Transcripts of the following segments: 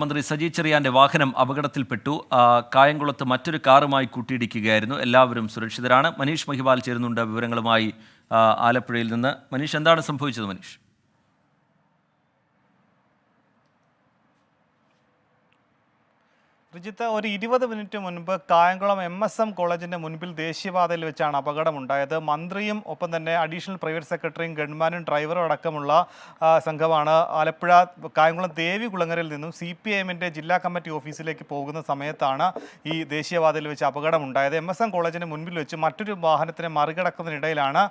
മന്ത്രി സജി ചെറിയാന്റെ വാഹനം അപകടത്തിൽപ്പെട്ടു. കായംകുളത്ത് മറ്റൊരു കാറുമായി കൂട്ടിയിടിക്കുകയായിരുന്നു. എല്ലാവരും സുരക്ഷിതരാണ്. മനീഷ് മഹിവാൽ ചേരുന്നുണ്ട് വിവരങ്ങളുമായി. ആലപ്പുഴയിൽ നിന്ന്. മനീഷ് എന്താണ് സംഭവിച്ചത് മനീഷ്? റിജിത്ത് ഒരു ഇരുപത് മിനിറ്റ് മുൻപ് കായംകുളം എം എസ് എം കോളേജിന്റെ മുൻപിൽ ദേശീയപാതയിൽ വെച്ചാണ് അപകടമുണ്ടായത്. മന്ത്രിയും ഒപ്പം തന്നെ അഡീഷണൽ പ്രൈവറ്റ് സെക്രട്ടറിയും ഗൺമാനും ഡ്രൈവറും അടക്കമുള്ള സംഘമാണ് ആലപ്പുഴ കായംകുളം ദേവി കുളങ്ങരയിൽ നിന്നും സി പി എമ്മിന്റെ ജില്ലാ കമ്മിറ്റി ഓഫീസിലേക്ക് പോകുന്ന സമയത്താണ് ഈ ദേശീയപാതയിൽ വെച്ച് അപകടമുണ്ടായത്. എം എസ് എം കോളേജിന് മുൻപിൽ വെച്ച് മറ്റൊരു വാഹനത്തിനെ മറികടക്കുന്നതിനിടയിലാണ്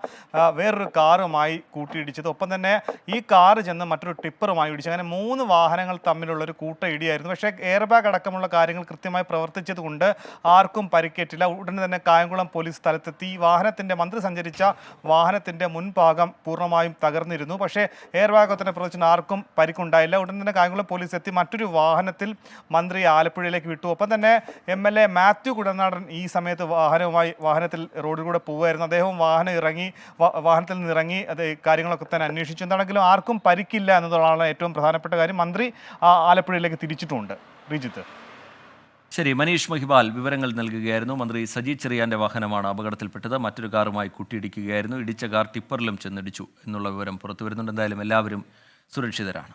വേറൊരു കാറുമായി കൂട്ടിയിടിച്ചത്. ഒപ്പം തന്നെ ഈ കാറ് ചെന്ന് മറ്റൊരു ടിപ്പറുമായി ഇടിച്ചു. അങ്ങനെ മൂന്ന് വാഹനങ്ങൾ തമ്മിലുള്ള ഒരു കൂട്ട ഇടിയായിരുന്നു. പക്ഷേ എയർ ബാഗ് അടക്കമുള്ള കാര്യങ്ങൾ കൃത്യമായി പ്രവർത്തിച്ചതുകൊണ്ട് ആർക്കും പരിക്കേറ്റില്ല. ഉടൻ തന്നെ കായംകുളം പോലീസ് സ്ഥലത്തെത്തി. വാഹനത്തിന്റെ മന്ത്രി സഞ്ചരിച്ച വാഹനത്തിന്റെ മുൻഭാഗം പൂർണമായും തകർന്നിരുന്നു. പക്ഷേ എയർ ഭാഗത്തിനെ പ്രവർത്തിച്ചു ആർക്കും പരിക്കുണ്ടായില്ല. ഉടൻ തന്നെ കായംകുളം പോലീസ് എത്തി മറ്റൊരു വാഹനത്തിൽ മന്ത്രി ആലപ്പുഴയിലേക്ക് വിട്ടു. ഒപ്പം തന്നെ M L A Mathew Kuttanadan ഈ സമയത്ത് വാഹനവുമായി വാഹനത്തിൽ റോഡിലൂടെ പോവുമായിരുന്നു അദ്ദേഹം വാഹനം ഇറങ്ങി വാഹനത്തിൽ നിന്ന് ഇറങ്ങി അത് കാര്യങ്ങളൊക്കെ തന്നെ അന്വേഷിച്ചു. എന്താണെങ്കിലും ആർക്കും പരിക്കില്ല എന്നതാണ് ഏറ്റവും പ്രധാനപ്പെട്ട കാര്യം. മന്ത്രി ആലപ്പുഴയിലേക്ക് തിരിച്ചിട്ടുണ്ട്. റിജിത്ത്. ശരി മനീഷ് മഹിബാൽ വിവരങ്ങൾ നൽകുകയായിരുന്നു. മന്ത്രി സജി ചെറിയാന്റെ വാഹനമാണ് അപകടത്തിൽപ്പെട്ടത്. മറ്റൊരു കാറുമായി കൂട്ടിയിടിക്കുകയായിരുന്നു. ഇടിച്ച കാർ ടിപ്പറിലും ചെന്നിടിച്ചു എന്നുള്ള വിവരം പുറത്തു വരുന്നുണ്ട് എന്തായാലും എല്ലാവരും സുരക്ഷിതരാണ്.